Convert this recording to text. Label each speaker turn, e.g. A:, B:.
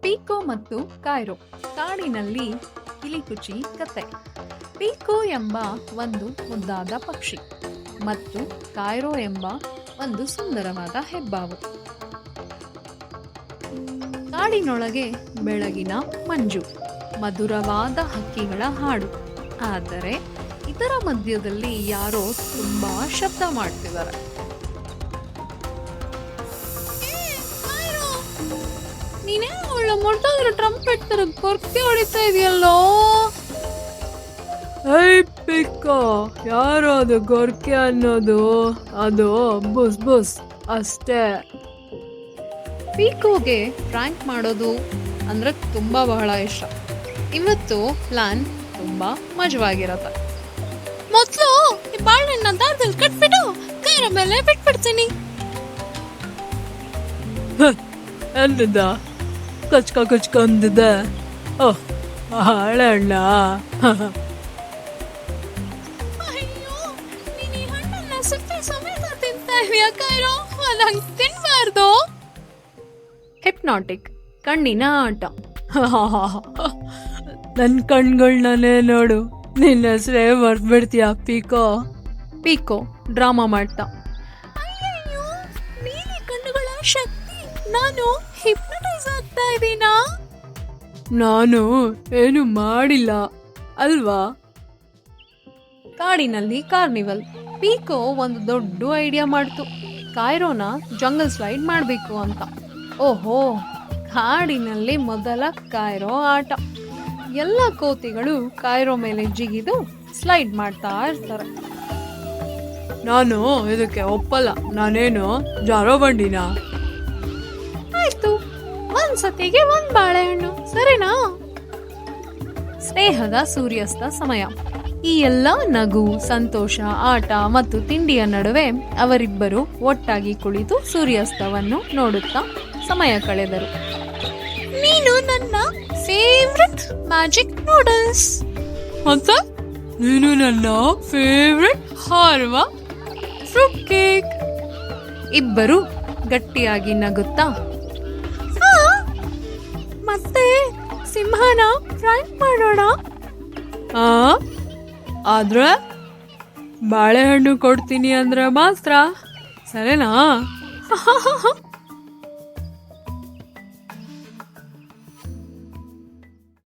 A: ಪೀಕೋ ಮತ್ತು ಕಾಯ್ರೋ, ಕಾಡಿನಲ್ಲಿ ಕಿಲಿಕುಚಿ ಕತೆ ಪೀಕೋ ಎಂಬ ಒಂದು ಮುದ್ದಾದ ಪಕ್ಷಿ ಮತ್ತು ಕಾಯ್ರೋ ಎಂಬ ಒಂದು ಸುಂದರವಾದ ಹೆಬ್ಬಾವು. ಕಾಡಿನೊಳಗೆ ಬೆಳಗಿನ ಮಂಜು, ಮಧುರವಾದ ಹಕ್ಕಿಗಳ ಹಾಡು. ಆದರೆ ಇದರ ಮಧ್ಯದಲ್ಲಿ ಯಾರೋ ತುಂಬಾ ಶಬ್ದ ಮಾಡ್ತಿದ್ದಾರೆ. ನೀನೇ ಅವಳ ಮುಟ್ಟಾದ್ರೆ ಟ್ರಂಪೆಟ್ ತರ ಕೊರ್ಕೆ ಹೊಡಿತಾ ಇದೆಯಲ್ಲೋ?
B: ಐ ಪಿಕ್ಕ ಯಾರು ಅದು ಗೊರ್ಕೆ ಅನ್ನೋದು? ಅದು ಬುಸ್ ಬುಸ್ ಅಷ್ಟೇ.
A: ಪೀಕೋಗೆ ಫ್ರ್ಯಾಂಕ್ ಮಾಡೋದು ಅಂದ್ರೆ ತುಂಬಾ ಬಹಳ ಇಷ್ಟ. ಇವತ್ತು ಪ್ಲಾನ್ ತುಂಬಾ ಮಜವಾಗಿರತ್ತೆ. ಮೊದಲು ಈ ಬಾಳೆಹಣ್ಣ ದಾರದಲ್ಲಿ ಕಟ್ಬಿಟ್ಟು ಕೈರ ಮೇಲೆ ಬಿಟ್ಬಿಡ್ತೀನಿ.
B: ಎಂದಿದ್ದ? ಕಚ್ಕ ಕಚ್ಕ ಅಂದಿದ್ದೆ. ಓಹ್ ಹಾಳಣ್ಣ
A: ತಿನ್ಬಾರ್ದು. ಹಿಪ್ನಾಟಿಕ್ ಕಣ್ಣಿನ ಆಟ.
B: ನನ್ನ ಕಣ್ಗಳನ್ನೇ ನೋಡು. ನಿನ್ನ ಹೆಸರೇ ಮರ್ತ್ಬಿಡ್ತೀಯ ಪಿಕೋ?
A: ಪೀಕೋ ಡ್ರಾಮಾ ಮಾಡ್ತಾ. ಕಣ್ಣುಗಳ ನಾನು ಹಿಪ್ನಟೈಸ್ ಆಗ್ತಾ ಇದ್ದೀನಾ?
B: ನಾನು ಏನು ಮಾಡಿಲ್ಲ ಅಲ್ವಾ?
A: ಕಾಡಿನಲ್ಲಿ ಕಾರ್ನಿವಲ್ ಪೀಕೋ ಒಂದು ದೊಡ್ಡ ಐಡಿಯಾ ಮಾಡ್ತು. ಕಾಯ್ರೋನ ಜಂಗಲ್ ಸ್ಲೈಡ್ ಮಾಡಬೇಕು ಅಂತ. ಓಹೋ ಕಾಡಿನಲ್ಲಿ ಮೊದಲ ಕಾಯ್ರೋ ಆಟ. ಎಲ್ಲ ಕೋತಿಗಳು ಕಾಯ್ರೋ ಮೇಲೆ ಜಿಗಿದು ಸ್ಲೈಡ್ ಮಾಡ್ತಾ ಇರ್ತಾರೆ.
B: ನಾನು ಇದಕ್ಕೆ ಒಪ್ಪಲ್ಲ. ನಾನೇನು ಜಾರೋ ಬಂಡಿನ
A: ಒಂದ್ ಸತಿಗೆ ಒಂದ್ ಬಾಳೆಹಣ್ಣು, ಸರಿನಾ? ಸ್ನೇಹದ ಸೂರ್ಯಾಸ್ತ ಸಮಯ. ಈ ಎಲ್ಲ ನಗು, ಸಂತೋಷ, ಆಟ ಮತ್ತು ತಿಂಡಿಯ ನಡುವೆ ಅವರಿಬ್ಬರು ಒಟ್ಟಾಗಿ ಕುಳಿತು ಸೂರ್ಯಾಸ್ತವನ್ನು ನೋಡುತ್ತಾ ಸಮಯ ಕಳೆದರು. ನೀನು ನನ್ನ ಫೇವ್ರೆಟ್ ಮ್ಯಾಜಿಕ್ ನೂಡಲ್ಸ್
B: ಅಂತ ನೀನು ನನ್ನ ಫೇವ್ರೆಟ್ ಹಾರ್ವ ಫ್ರೂಟ್ ಕೇಕ್
A: ಇಬ್ಬರು ಗಟ್ಟಿಯಾಗಿ ನಗುತ್ತಾ ಮತ್ತೆ ಸಿಂಹನ ಫ್ರೈ ಮಾಡೋಣ?
B: ಆ? ಆದ್ರೆ ಬಾಳೆಹಣ್ಣು ಕೊಡ್ತೀನಿ ಅಂದ್ರೆ ಮಾತ್ರ ಸರಿನಾ?